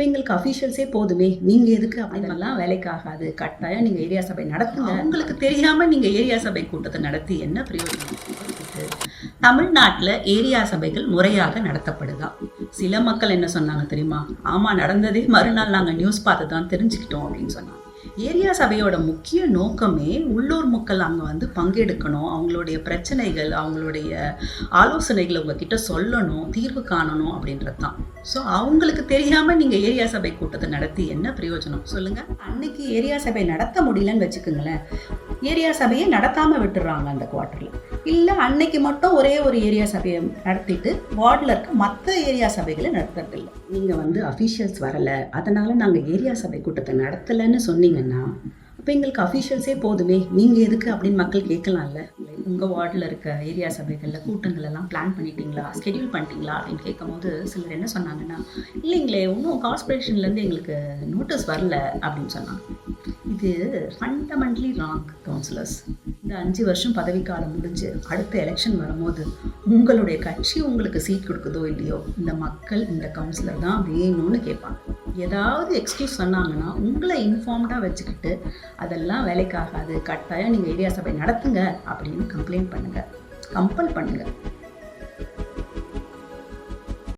இப்போ எங்களுக்கு அஃபீஷியல்ஸே போதுமே. நீங்கள் எதுக்கு அப்படின்னலாம் வேலைக்கு ஆகாது. கட்டாயம் நீங்கள் ஏரியா சபை நடத்துங்க. உங்களுக்கு தெரியாமல் நீங்கள் ஏரியா சபை கூட்டத்தை நடத்தி என்ன பிரயோஜனம்? தமிழ்நாட்டில் ஏரியா சபைகள் முறையாக நடத்தப்படுதா? சில மக்கள் என்ன சொன்னாங்க தெரியுமா? ஆமாம் நடந்ததே மறுநாள் நாங்கள் நியூஸ் பார்த்து தான் தெரிஞ்சுக்கிட்டோம் அப்படின்னு சொன்னாங்க. ஏரியா சபையோட முக்கிய நோக்கமே உள்ளூர் மக்கள் அங்கே வந்து பங்கெடுக்கணும் அவங்களுடைய பிரச்சனைகள் அவங்களுடைய ஆலோசனைகளை உங்ககிட்ட சொல்லணும் தீர்வு காணணும் அப்படின்றது தான் ஸோ அவங்களுக்கு தெரியாமல் நீங்கள் ஏரியா சபை கூட்டத்தை நடத்தி என்ன பிரயோஜனம்? சொல்லுங்கள் அன்னைக்கு ஏரியா சபை நடத்த முடியலன்னு வச்சுக்கோங்களேன். ஏரியா சபையை நடத்தாமல் விட்டுடுறாங்க அந்த குவார்ட்டரில். இல்லை அன்னைக்கு மட்டும் ஒரே ஒரு ஏரியா சபையை நடத்திட்டு வார்டில் இருக்க மற்ற ஏரியா சபைகளை நடத்துறதில்ல. நீங்கள் வந்து அஃபீஷியல்ஸ் வரலை. அதனால் நாங்கள் ஏரியா சபை கூட்டத்தை நடத்தலைன்னு சொன்னீங்கன்னா அப்போ எங்களுக்கு அஃபீஷியல்ஸே போதுமே. நீங்கள் எதுக்கு அப்படின்னு மக்கள் கேட்கலாம்ல. உங்கள் வார்டில் இருக்க ஏரியா சபைகளில் கூட்டங்கள் எல்லாம் பிளான் பண்ணிட்டீங்களா? ஸ்கெடியூல் பண்ணிட்டீங்களா? அப்படின்னு கேட்கும்போது சிலர் என்ன சொன்னாங்கன்னா இல்லைங்களே இன்னும் கார்பரேஷன்லேருந்து எங்களுக்கு நோட்டீஸ் வரல அப்படின்னு சொன்னாங்க. இது ஃபண்டமெண்ட்லி ராங் கவுன்சிலர்ஸ் இந்த அஞ்சு வருஷம் பதவிக்காலம் முடிஞ்சு அடுத்த எலெக்ஷன் வரும்போது உங்களுடைய கட்சி உங்களுக்கு சீட் கொடுக்குதோ இல்லையோ இந்த மக்கள் இந்த கவுன்சிலர் தான் வேணும்னு கேட்பாங்க. ஏதாவது எக்ஸ்கியூஸ் சொன்னாங்கன்னா உங்களை இன்ஃபார்ம்டாக வச்சுக்கிட்டு அதெல்லாம் வேலைக்காகாது கட்டாயம் நீங்கள் ஏரியா சபை நடத்துங்க அப்படின்னு கம்ப்ளைண்ட் பண்ணுங்கள் கம்பல் பண்ணுங்கள்